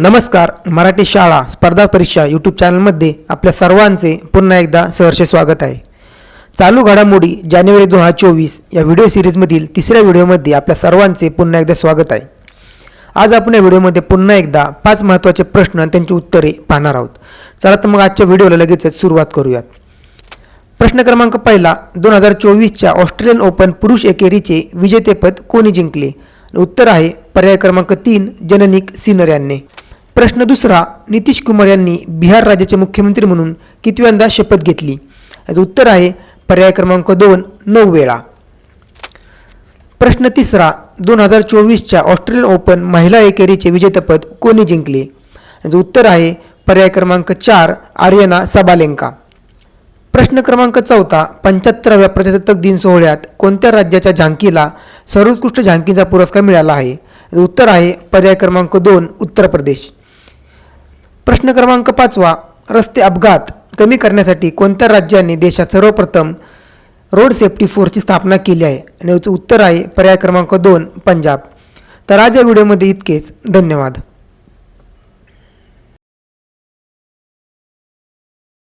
नमस्कार मराठी शाळा स्पर्धा परीक्षा यूट्यूब चॅनलमध्ये आपल्या सर्वांचे पुन्हा एकदा सहर्ष स्वागत आहे. चालू घडामोडी जानेवारी दोन हजार चोवीस या व्हिडिओ सिरीजमधील तिसऱ्या व्हिडिओमध्ये आपल्या सर्वांचे पुन्हा एकदा स्वागत आहे. आज आपण या व्हिडिओमध्ये पुन्हा एकदा पाच महत्त्वाचे प्रश्न आणि त्यांची उत्तरे पाहणार आहोत. चला तर मग आजच्या व्हिडिओला लगेचच सुरुवात करूयात. प्रश्न क्रमांक पहिला दोन हजार चोवीसच्या ऑस्ट्रेलियन ओपन पुरुष एकेरीचे विजेतेपद कोणी जिंकले? उत्तर आहे पर्याय क्रमांक तीन जननिक सिनर यांनी. प्रश्न दुसरा नितीश कुमार यांनी बिहार राज्याचे मुख्यमंत्री म्हणून कितव्यांदा शपथ घेतली? याचं उत्तर आहे पर्याय क्रमांक दोन नऊ वेळा. प्रश्न तिसरा दोन हजार चोवीसच्या ऑस्ट्रेलियन ओपन महिला एकेरीचे विजेतेपद कोणी जिंकले? याचं उत्तर आहे पर्याय क्रमांक चार आर्यना सबालेंका. प्रश्न क्रमांक चौथा पंच्याहत्तराव्या प्रजासत्ताक दिन सोहळ्यात कोणत्या राज्याच्या झांकीला सर्वोत्कृष्ट झांकीचा पुरस्कार मिळाला आहे? उत्तर आहे पर्याय क्रमांक दोन उत्तर प्रदेश. प्रश्न क्रमांक पाचवा रस्ते अपघात कमी करण्यासाठी कोणत्या राज्याने देशात सर्वप्रथम रोड सेफ्टी फोर्सची स्थापना केली आहे? आणि याचं उत्तर आहे पर्याय क्रमांक दोन पंजाब. तर आज या व्हिडिओमध्ये इतकेच. धन्यवाद.